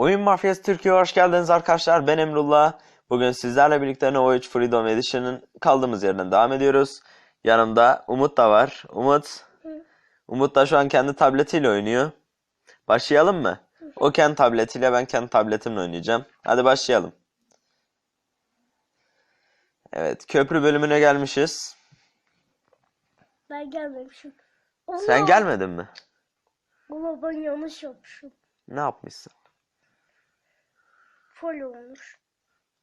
Oyun Mafyası Türkiye'ye hoş geldiniz arkadaşlar. Ben Emrullah. Bugün sizlerle birlikte Nova 3 Freedom Edition'ın kaldığımız yerden devam ediyoruz. Yanımda Umut da var. Umut. Umut da şu an kendi tabletiyle oynuyor. Başlayalım mı? O kendi tabletiyle ben kendi tabletimle oynayacağım. Hadi başlayalım. Evet, köprü bölümüne gelmişiz. Ben gelmemişim. Sen gelmedin mi? Allah ben yanlış yapmışım. Ne yapmışsın? Fol olmuş.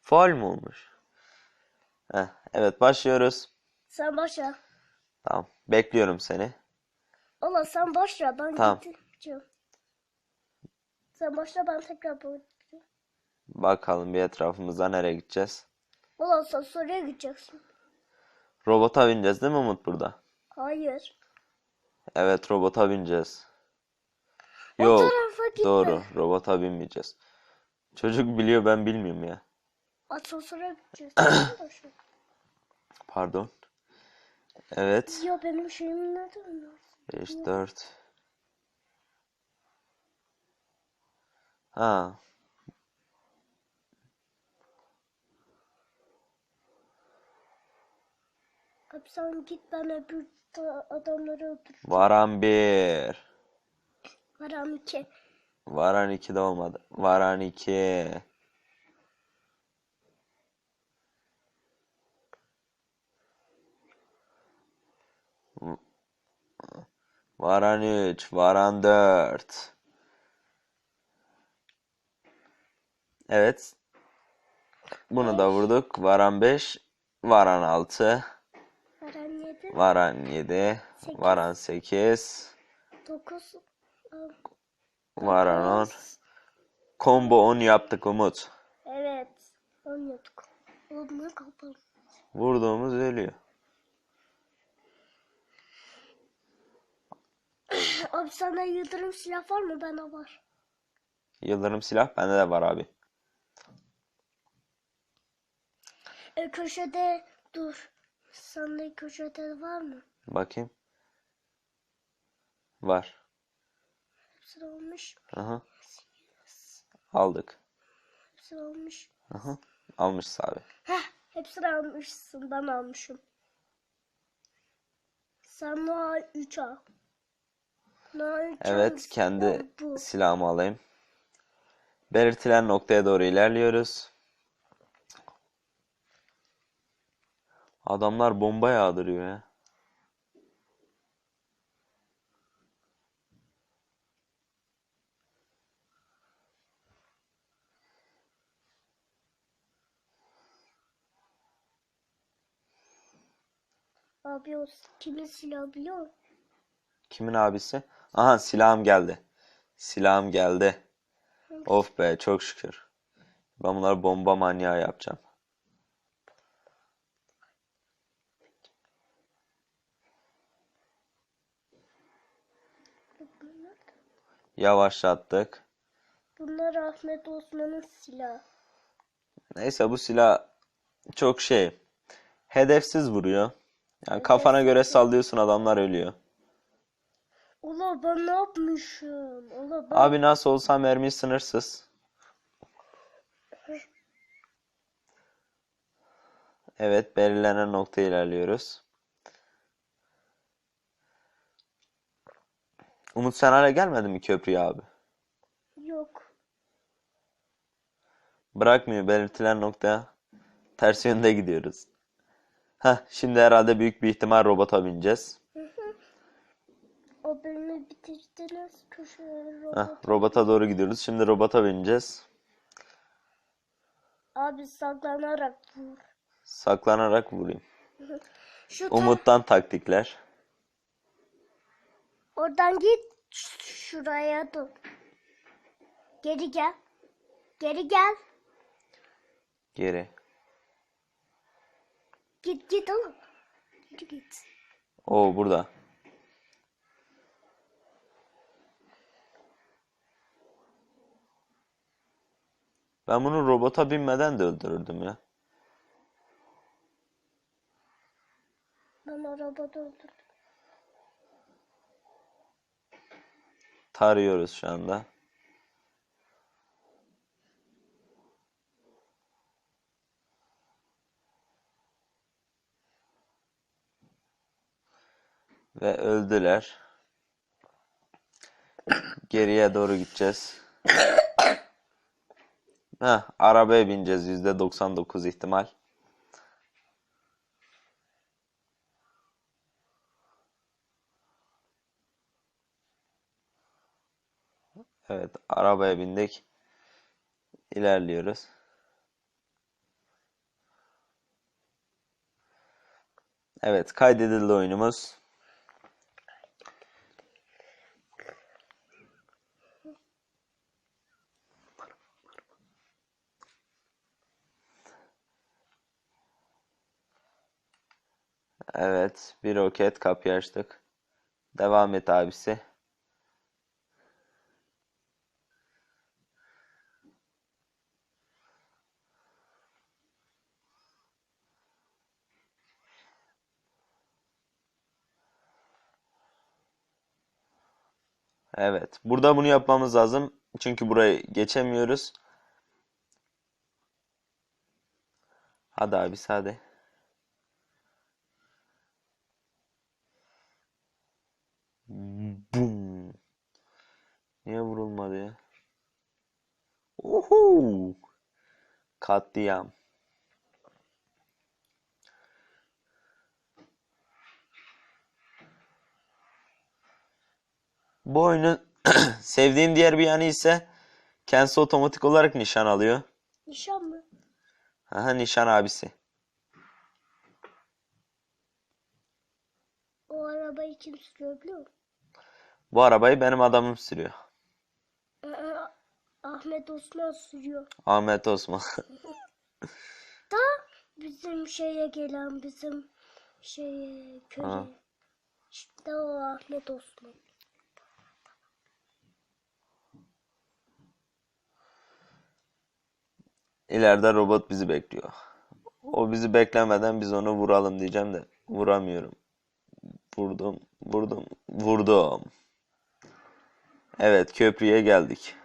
Faul mu olmuş? Heh, evet başlıyoruz. Sen başla. Tamam, bekliyorum seni. Allah sen başla ben Tamam. gideceğim. Sen başla ben tekrar bakacağım. Bakalım bir etrafımızda nereye gideceğiz? Allah sen soruya gideceksin. Robota bineceğiz değil mi Umut burada? Hayır. Evet robota bineceğiz. O Yok doğru robota binmeyeceğiz. Çocuk biliyor ben bilmiyorum ya. Asansöre gideceğiz. Başla. Pardon. Evet. ya benim şeyim nerede? 5 4. Ha. Abi sen git ben öbür adamları öldürürüm. Varan 1. Varam iki. Varan hani 2 de olmadı. Varan hani 2. Varan hani 3, Varan 4. Evet. Bunu da vurduk. Varan 5, Varan 6. Varan 7. Varan 7. 8. Varan 8. 9. Var Aron. Combo 10 yaptık Umut. Evet. On yaptık. Onları kapalı. Vurduğumuz ölüyor. Abi sana yıldırım silah var mı? Bana var. Yıldırım silah bende de var abi. E, köşede dur. Sende köşede var mı? Bakayım. Var. Hepsi olmuş. Aha. Aldık. Hepsi olmuş. Aha. Almışız abi. Heh, hepsini almışsın. Ben almışım. Sen Noah 3 al. Noah 3 Evet kendi bu. silahımı alayım. Belirtilen noktaya doğru ilerliyoruz. Adamlar bomba yağdırıyor ya. Abi o kimin silahı biliyor musun? Kimin abisi? Aha silahım geldi. Silahım geldi. Of be çok şükür. Ben bunları bomba manyağı yapacağım. Yavaşlattık. Bunlar Ahmet Osman'ın silahı. Neyse bu silah çok şey. Hedefsiz vuruyor. Yani kafana göre sallıyorsun adamlar ölüyor. Ula ben ne yapmışım? Ula ben... Abi nasıl olsa mermi sınırsız. Evet belirlenen noktaya ilerliyoruz. Umut sen hala gelmedin mi köprüye abi? Yok. Bırakmıyor belirtilen noktaya. Ters yönde gidiyoruz. Heh, şimdi herhalde büyük bir ihtimal robota bineceğiz. O bölümü bitirdiniz. Köşeye robot. Heh, robota doğru gidiyoruz. Şimdi robota bineceğiz. Abi saklanarak vur. Saklanarak vurayım. Şu ta- Umut'tan taktikler. Oradan git. Şuraya dur. Geri gel. Geri gel. Geri. Git git oğlum. Geri git. Oo burada. Ben bunu robota binmeden de öldürürdüm ya. Ben arabada öldürdüm. Tarıyoruz şu anda. Ve öldüler. Geriye doğru gideceğiz. Heh, arabaya bineceğiz %99 ihtimal. Evet, arabaya bindik. İlerliyoruz. Evet, kaydedildi oyunumuz. Evet, bir roket kapıyı açtık. Devam et abisi. Evet, burada bunu yapmamız lazım. Çünkü burayı geçemiyoruz. Hadi abisi hadi. Niye vurulmadı ya? Uhu. Katliam. Bu oyunun sevdiğim diğer bir yanı ise kendisi otomatik olarak nişan alıyor. Nişan mı? Aha nişan abisi. O arabayı kim sürüyor biliyor musun? Bu arabayı benim adamım sürüyor. Ee, Ahmet Osman sürüyor. Ahmet Osman. Da bizim şeye gelen bizim şeye köye. Ha. İşte o Ahmet Osman. İleride robot bizi bekliyor. O bizi beklemeden biz onu vuralım diyeceğim de vuramıyorum. Vurdum, vurdum, vurdum. Evet, köprüye geldik.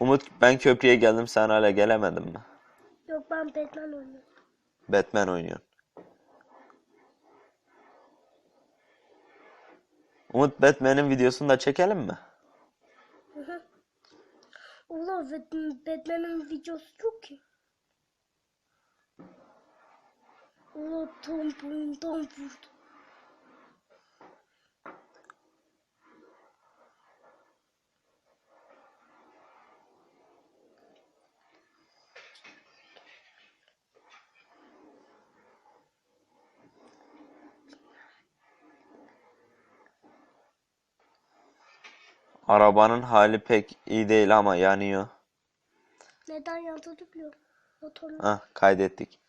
Umut, ben köprüye geldim, sen hala gelemedin mi? Yok ben Batman oynuyorum. Batman oynuyorsun. Umut, Batman'in videosunu da çekelim mi? Bat- Batman'in videosu yok ki. Ulan tam boyundan vurdu. Arabanın hali pek iyi değil ama yanıyor. Neden yandığını biliyorum. Motorla. Hah, kaydettik.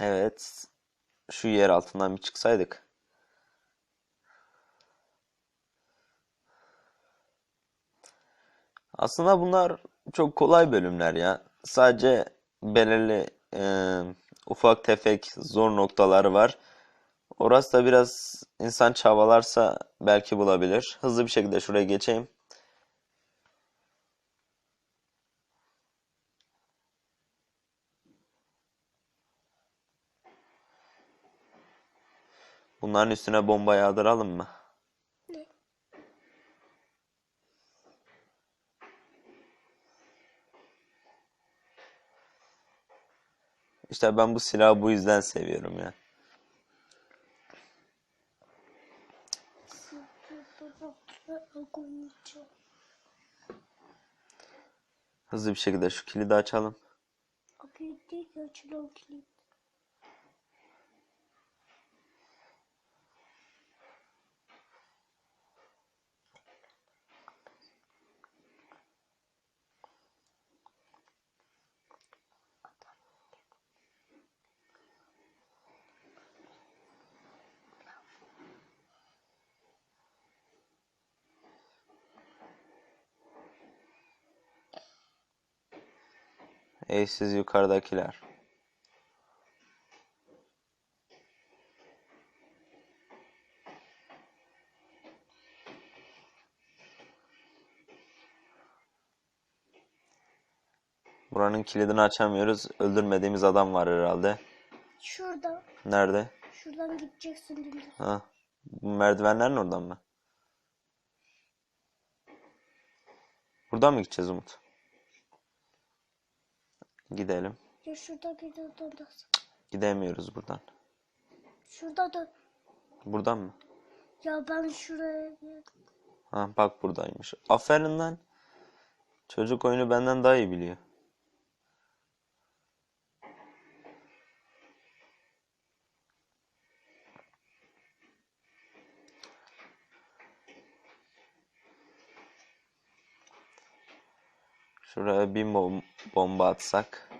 Evet. Şu yer altından bir çıksaydık. Aslında bunlar çok kolay bölümler ya. Sadece belirli e, ufak tefek zor noktaları var. Orası da biraz insan çabalarsa belki bulabilir. Hızlı bir şekilde şuraya geçeyim. Bunların üstüne bomba yağdıralım mı? Ne? İşte ben bu silahı bu yüzden seviyorum ya. Hızlı bir şekilde şu kilidi açalım. O kilidi açılan kilit. Ey siz yukarıdakiler. Buranın kilidini açamıyoruz. Öldürmediğimiz adam var herhalde. Şurada. Nerede? Şuradan gideceksin dümdüz. Ha. Bu merdivenlerin oradan mı? Buradan mı gideceğiz Umut? Gidelim. Ya şurada de oradan. Gidemiyoruz buradan. Şurada da. Buradan mı? Ya ben şuraya Ha bak buradaymış. Aferin lan. Çocuk oyunu benden daha iyi biliyor. Şuraya bir bom- bomba atsak.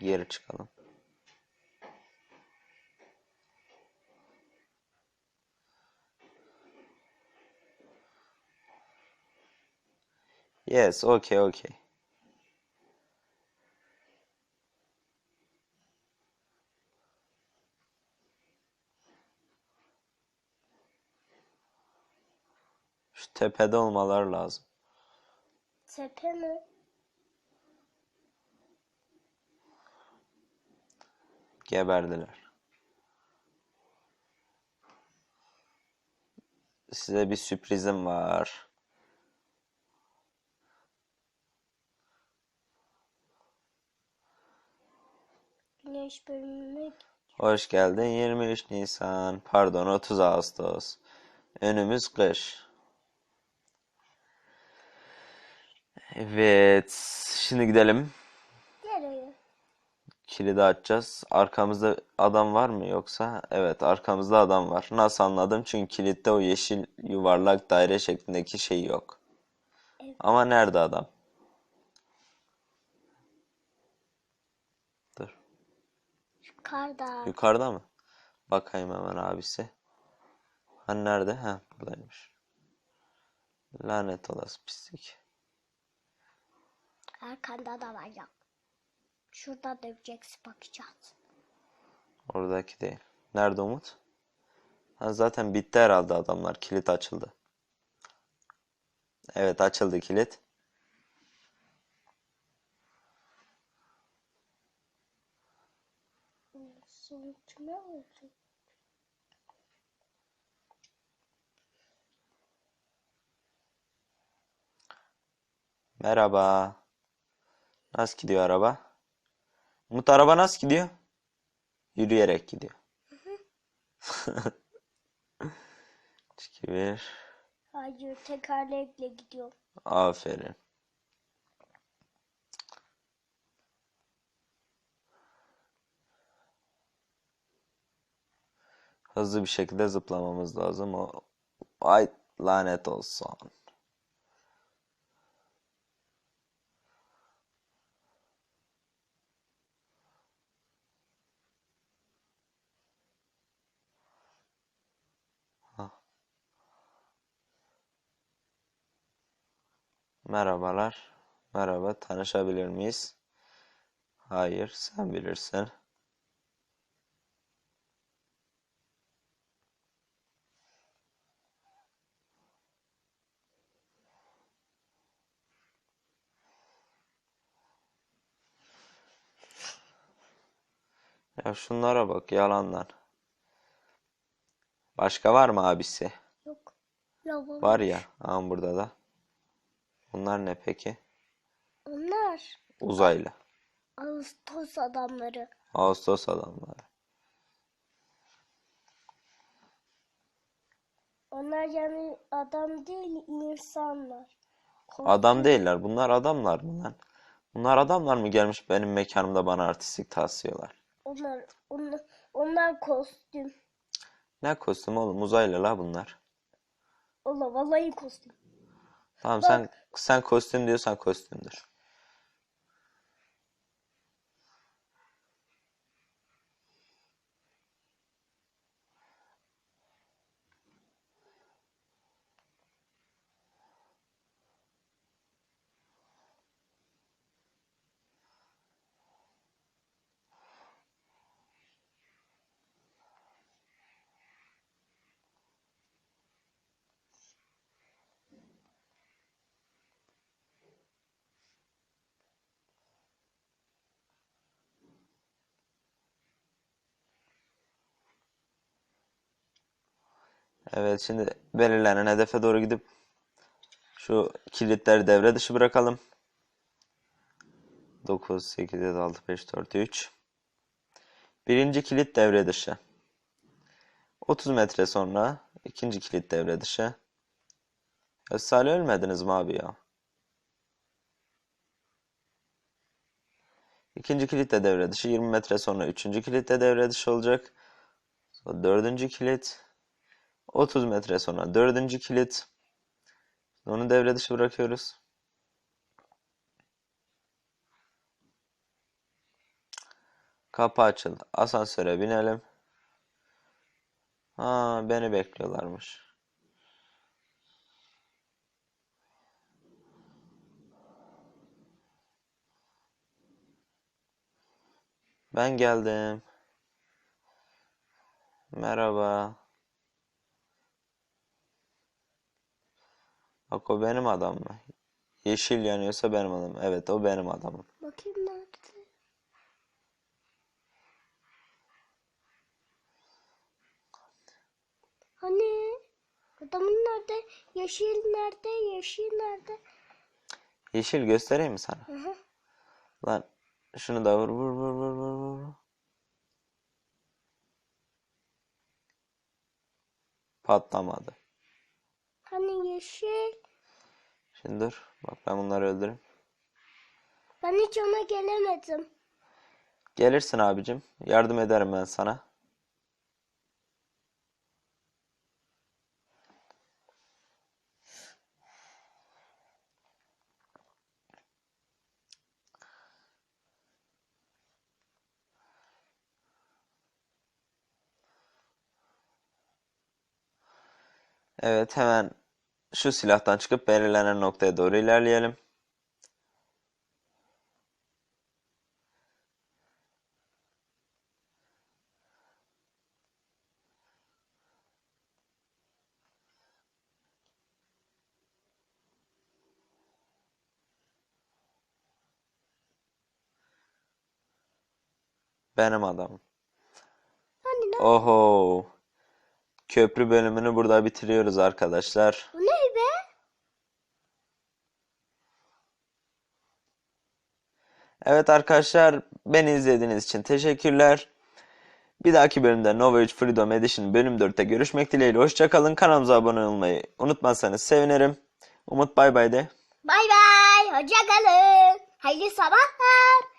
Geri çıkalım. Yes, okay, okay. Tepede olmaları lazım. tepe mi? Geberdiler. Size bir sürprizim var. Güneş bölümüne Hoş geldin 23 Nisan, pardon 30 Ağustos. Önümüz kış. Evet, şimdi gidelim. nereye? Kilidi açacağız. Arkamızda adam var mı yoksa? Evet, arkamızda adam var. Nasıl anladım? Çünkü kilitte o yeşil yuvarlak daire şeklindeki şey yok. Evet. Ama nerede adam? Dur. Yukarıda. Yukarıda mı? Bakayım hemen abisi. Hani nerede? Ha buradaymış. Lanet olası pislik. Arkanda da var ya. Şurada döveceksin bakacağız. Oradaki değil. Nerede Umut? Ha, zaten bitti herhalde adamlar. Kilit açıldı. Evet açıldı kilit. Oldu? Merhaba. Nasıl gidiyor araba? Umut araba nasıl gidiyor? Yürüyerek gidiyor. 2 1 Hayır tekerlekle gidiyor. Aferin. Hızlı bir şekilde zıplamamız lazım. O ay lanet olsun. Hah. Merhabalar. Merhaba, tanışabilir miyiz? Hayır, sen bilirsin. Ya şunlara bak, yalanlar. Başka var mı abisi? Yok. Var ya, aha burada da. Bunlar ne peki? Onlar Uzaylı. Ağustos adamları. Ağustos adamları. Onlar yani adam değil insanlar. Adam değiller. Bunlar adamlar mı lan? Bunlar adamlar mı gelmiş benim mekanımda bana artistlik taslıyorlar? Onlar, onlar, onlar kostüm. Ne kostüm oğlum? Uzaylı la bunlar. Allah vallahi kostüm. Tamam sen sen kostüm diyorsan kostümdür. Evet şimdi belirlenen hedefe doğru gidip şu kilitleri devre dışı bırakalım. 9, 8, 7, 6, 5, 4, 3. Birinci kilit devre dışı. 30 metre sonra ikinci kilit devre dışı. Ya Salih ölmediniz mi abi ya? İkinci kilit de devre dışı. 20 metre sonra üçüncü kilit de devre dışı olacak. Sonra dördüncü kilit. 30 metre sonra dördüncü kilit. Onu devre dışı bırakıyoruz. Kapı açıldı. Asansöre binelim. Ha, beni bekliyorlarmış. Ben geldim. Merhaba. Bak o benim adam mı? Yeşil yanıyorsa benim adamım. Evet o benim adamım. Bakayım nerede? Hani adamın nerede? Yeşil nerede? Yeşil nerede? Yeşil göstereyim mi sana? Hı hı. Lan şunu da vur vur vur vur vur vur. Patlamadı. Hani yeşil? Şimdi dur. Bak ben bunları öldürürüm. Ben hiç ona gelemedim. Gelirsin abicim. Yardım ederim ben sana. Evet hemen şu silahtan çıkıp belirlenen noktaya doğru ilerleyelim. Benim adamım. Hani ne? Oho. Köprü bölümünü burada bitiriyoruz arkadaşlar. Bu ne be? Evet arkadaşlar beni izlediğiniz için teşekkürler. Bir dahaki bölümde Nova 3 Freedom Edition bölüm 4'te görüşmek dileğiyle. Hoşçakalın. Kanalımıza abone olmayı unutmazsanız sevinirim. Umut bay bay de. Bay bay. Hoşça kalın. Hayırlı sabahlar.